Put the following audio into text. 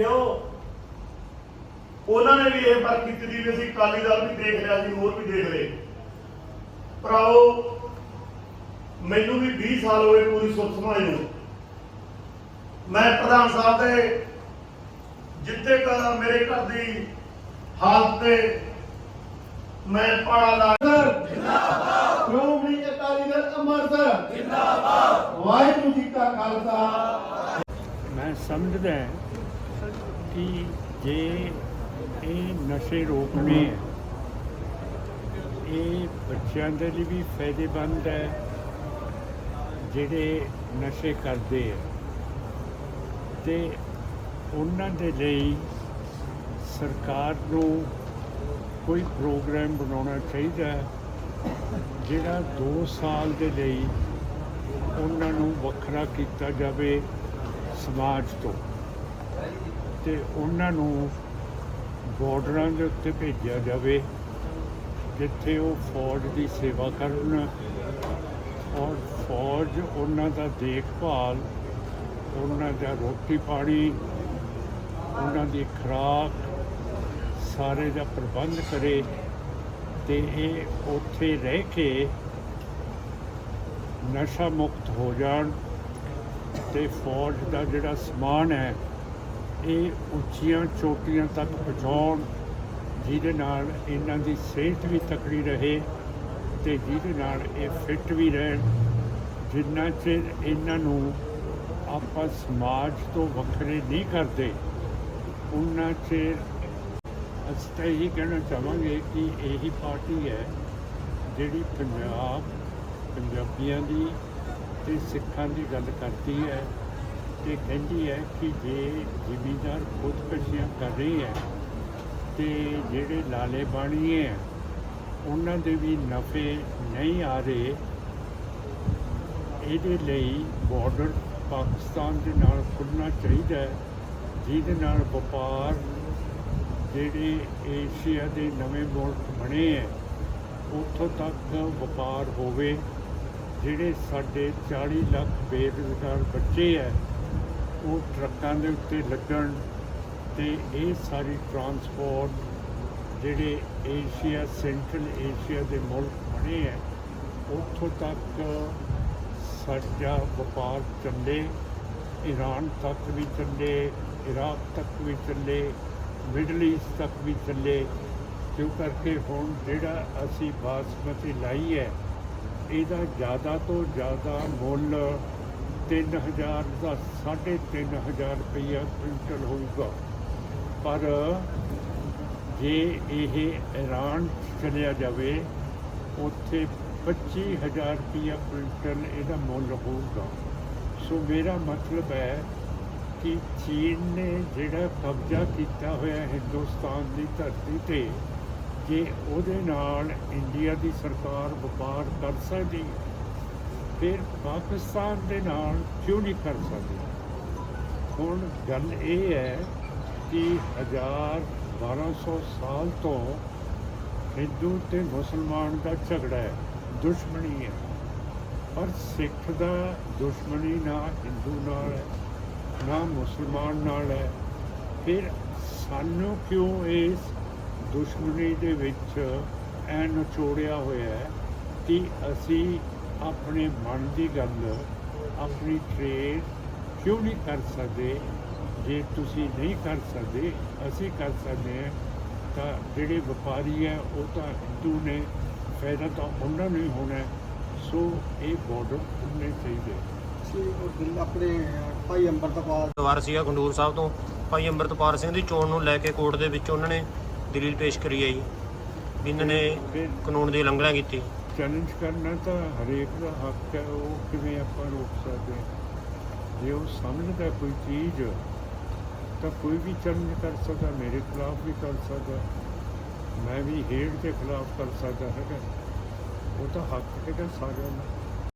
ਕਿਉਂ? ਉਹਨਾਂ ਨੇ ਵੀ ਇਹ ਪਰ ਕੀਤੀ ਦੀ ਵੀ ਅਸੀਂ ਅਕਾਲੀ ਦਲ ਵੀ ਦੇਖ ਲਿਆ ਸੀ, ਹੋਰ ਵੀ ਦੇਖ ਲਏ। ਭਰਾਓ ਮੈਨੂੰ ਵੀ 20 ਸਾਲ ਹੋਏ ਪੂਰੀ ਸੁੱਤ ਸੰਭਾਲੀ ਨੂੰ। ਮੈਂ ਪ੍ਰਧਾਨ ਸਾਹਿਬ ਦੇ ਜਿੱਤੇ ਕ ਮੇਰੇ ਘਰ ਦੀ ਹਾਲਤ ਤੇ ਮੈਂ ਪਾੜਾ ਲਾ ਸ਼੍ਰੋਮਣੀ ਅਕਾਲੀ ਦਲ ਅੰਮ੍ਰਿਤਸਰ? ਜਿੰਦਾਬਾਦ ਵਾਹਿਗੁਰੂ ਜੀ ਕਾ ਖਾਲਸਾ। ਮੈਂ ਸਮਝਦਾ ਕਿ ਜੇ ਇਹ ਨਸ਼ੇ ਰੋਕਣੇ ਹੈ, ਇਹ ਬੱਚਿਆਂ ਦੇ ਲਈ ਵੀ ਫਾਇਦੇਮੰਦ ਹੈ, ਜਿਹੜੇ ਨਸ਼ੇ ਕਰਦੇ ਹੈ। ਤੇ ਉਹਨਾਂ ਦੇ ਲਈ ਸਰਕਾਰ ਨੂੰ ਕੋਈ ਪ੍ਰੋਗਰਾਮ ਬਣਾਉਣਾ ਚਾਹੀਦਾ ਹੈ, ਜਿਹੜਾ 2 ਸਾਲ ਦੇ ਲਈ ਉਹਨਾਂ ਨੂੰ ਵੱਖਰਾ ਕੀਤਾ ਜਾਵੇ ਸਮਾਜ ਤੋਂ। ਤੇ ਉਹਨਾਂ ਨੂੰ ਬਾਰਡਰਾਂ ਦੇ ਉੱਤੇ ਭੇਜਿਆ ਜਾਵੇ, ਜਿੱਥੇ ਉਹ ਫੌਜ ਦੀ ਸੇਵਾ ਕਰਨ। ਔਰ ਫੌਜ ਉਹਨਾਂ ਦਾ ਦੇਖਭਾਲ, ਉਹਨਾਂ ਦਾ ਰੋਟੀ ਪਾਣੀ, ਉਹਨਾਂ ਦੀ ਖੁਰਾਕ ਸਾਰੇ ਦਾ ਪ੍ਰਬੰਧ ਕਰੇ ਤੇ ਇਹ ਉੱਥੇ ਰਹਿ ਕੇ ਨਸ਼ਾ ਮੁਕਤ ਹੋ ਜਾਣ ਤੇ ਫੌਜ ਦਾ ਜਿਹੜਾ ਸਮਾਨ ਹੈ ਇਹ ਉੱਚੀਆਂ ਚੋਟੀਆਂ ਤੱਕ ਪਹੁੰਚਾਉਣ ਜਿਹਦੇ ਨਾਲ ਇਹਨਾਂ ਦੀ ਸਿਹਤ ਵੀ ਤਕੜੀ ਰਹੇ ਤੇ ਜਿਹਦੇ ਨਾਲ ਇਹ ਫਿੱਟ ਵੀ ਰਹਿਣ, ਜਿੰਨਾ ਚਿਰ ਇਹਨਾਂ ਨੂੰ ਆਪਾਂ ਸਮਾਜ ਤੋਂ ਵੱਖਰੇ ਨਹੀਂ ਕਰਦੇ, ਉਹਨਾਂ ਚਿਰ ਅਸੀਂ ਤਾਂ ਇਹੀ ਕਹਿਣਾ ਚਾਹਾਂਗੇ ਕਿ ਇਹੀ ਪਾਰਟੀ ਹੈ ਜਿਹੜੀ ਪੰਜਾਬ, ਪੰਜਾਬੀਆਂ ਦੀ ਤੇ ਸਿੱਖਾਂ ਦੀ ਗੱਲ ਕਰਦੀ ਹੈ। ਤੇ ਕਹਿੰਦੀ ਹੈ ਕਿ ਜੇ ਜ਼ਿਮੀਂਦਾਰ ਖੁਦਕਸ਼ੀਆਂ ਕਰ ਰਹੀ ਹੈ ਤੇ ਜਿਹੜੇ ਲਾਲੇ ਬਾਣੀਏ ਹੈ, ਉਹਨਾਂ ਦੇ ਵੀ ਨਫੇ ਨਹੀਂ ਆ ਰਹੇ। ਇਹਦੇ ਲਈ ਬਾਰਡਰ ਪਾਕਿਸਤਾਨ ਦੇ ਨਾਲ ਖੁੱਲ੍ਹਣਾ ਚਾਹੀਦਾ ਹੈ, ਜਿਹਦੇ ਨਾਲ ਵਪਾਰ ਜਿਹੜੇ ਏਸ਼ੀਆ ਦੇ ਨਵੇਂ ਮੁਲਕ ਬਣੇ ਹੈ, ਉੱਥੋਂ ਤੱਕ ਵਪਾਰ ਹੋਵੇ। ਜਿਹੜੇ ਸਾਡੇ 40 ਲੱਖ ਬੇਰੁਜ਼ਗਾਰ ਬੱਚੇ ਹੈ ਉਹ ਟਰੱਕਾਂ ਦੇ ਉੱਤੇ ਲੱਗਣ ਤੇ ਇਹ ਸਾਰੀ ਟਰਾਂਸਪੋਰਟ ਜਿਹੜੇ ਏਸ਼ੀਆ, ਸੈਂਟਰਲ ਏਸ਼ੀਆ ਦੇ ਮੁਲਕ ਬਣੇ ਹੈ ਉੱਥੋਂ ਤੱਕ ਸਾਡਾ ਵਪਾਰ ਚੱਲੇ, ਈਰਾਨ ਤੱਕ ਵੀ ਚੱਲੇ, ਇਰਾਕ ਤੱਕ ਵੀ ਚੱਲੇ, ਮਿਡਲ ਈਸਟ ਤੱਕ ਵੀ ਚੱਲੇ। ਕਿਉਂ ਕਰਕੇ ਹੁਣ ਜਿਹੜਾ ਅਸੀਂ ਬਾਸਮਤੀ ਲਾਈ ਹੈ, ਇਹਦਾ ਜ਼ਿਆਦਾ ਤੋਂ ਜ਼ਿਆਦਾ ਮੁੱਲ 3000 ਦਾ 3500 ਰੁਪਈਆ ਕੁਇੰਟਲ ਹੋਊਗਾ। ਪਰ ਜੇ ਇਹ ਈਰਾਨ ਚਲਿਆ ਜਾਵੇ ਉੱਥੇ 25000 ਰੁਪਈਆ ਕੁਇੰਟਲ ਇਹਦਾ ਮੁੱਲ ਹੋਊਗਾ। ਸੋ ਮੇਰਾ ਮਤਲਬ ਹੈ ਕਿ ਚੀਨ ਨੇ ਜਿਹੜਾ ਕਬਜ਼ਾ ਕੀਤਾ ਹੋਇਆ ਹਿੰਦੁਸਤਾਨ ਦੀ ਧਰਤੀ ਤੇ ਜੇ ਉਹਦੇ ਨਾਲ ਇੰਡੀਆ ਦੀ ਸਰਕਾਰ ਵਪਾਰ ਕਰ ਸਕਦੀ ਹੈ, ਫਿਰ ਪਾਕਿਸਤਾਨ ਦੇ ਨਾਲ ਕਿਉਂ ਨਹੀਂ ਕਰ ਸਕਦੇ? ਹੁਣ ਗੱਲ ਇਹ ਹੈ ਕਿ 1000 1200 ਸਾਲ ਤੋਂ ਹਿੰਦੂ ਤੇ ਮੁਸਲਮਾਨ ਦਾ ਝਗੜਾ ਹੈ, ਦੁਸ਼ਮਣੀ ਹੈ। ਪਰ ਸਿੱਖ ਦਾ ਦੁਸ਼ਮਣੀ ਨਾ ਹਿੰਦੂ ਨਾਲ ਹੈ, ਨਾ ਮੁਸਲਮਾਨ ਨਾਲ ਹੈ। ਫਿਰ ਸਾਨੂੰ ਕਿਉਂ ਇਸ ਦੁਸ਼ਮਣੀ ਦੇ ਵਿੱਚ ਐ ਨਿਚੋੜਿਆ ਹੋਇਆ ਹੈ ਕਿ ਅਸੀਂ ਆਪਣੇ ਮਨ ਦੀ ਗੱਲ ਆਪਣੀ ਟ੍ਰੇਡ ਕਿਉਂ ਨਹੀਂ ਕਰ ਸਕਦੇ? ਜੇ ਤੁਸੀਂ ਨਹੀਂ ਕਰ ਸਕਦੇ ਅਸੀਂ ਕਰ ਸਕਦੇ ਹਾਂ ਤਾਂ ਜਿਹੜੇ ਵਪਾਰੀ ਹੈ ਉਹ ਤਾਂ ਹਿੰਦੂ ਨੇ ਫਾਇਦਾ ਤਾਂ ਉਹਨਾਂ ਨੂੰ ਹੀ ਹੋਣਾ। ਸੋ ਇਹ ਬਾਰਡਰ ਖੁੱਲ੍ਹਣੇ ਚਾਹੀਦੇ ਸੀ ਉਹ ਦਿਲ ਆਪਣੇ ਭਾਈ ਅੰਮ੍ਰਿਤਪਾਲ ਵਾਰ ਸੀਗਾ ਖੰਡੂਰ ਸਾਹਿਬ ਤੋਂ। ਭਾਈ ਅੰਮ੍ਰਿਤਪਾਲ ਸਿੰਘ ਦੀ ਚੋਣ ਨੂੰ ਲੈ ਕੇ ਕੋਰਟ ਦੇ ਵਿੱਚ ਉਹਨਾਂ ਨੇ ਦਲੀਲ ਪੇਸ਼ ਕਰੀ ਹੈ ਜੀ। ਵੀ ਇਹਨਾਂ ਨੇ ਕਾਨੂੰਨ ਦੀ ਉਲੰਘਣਾ ਕੀਤੀ। ਚੈਲੰਜ ਕਰਨਾ ਤਾਂ ਹਰੇਕ ਦਾ ਹੱਕ ਹੈ, ਉਹ ਕਿਵੇਂ ਆਪਾਂ ਰੋਕ ਸਕਦੇ ਹਾਂ? ਜੇ ਉਹ ਸਮਝਦਾ ਕੋਈ ਚੀਜ਼, ਤਾਂ ਕੋਈ ਵੀ ਚੈਲੰਜ ਕਰ ਸਕਦਾ, ਮੇਰੇ ਖਿਲਾਫ ਵੀ ਕਰ ਸਕਦਾ, ਮੈਂ ਵੀ ਹੇਡ ਦੇ ਖਿਲਾਫ ਕਰ ਸਕਦਾ ਹੈਗਾ ਉਹ ਤਾਂ ਹੱਕ ਹੈਗਾ ਸਾਰਿਆਂ ਦਾ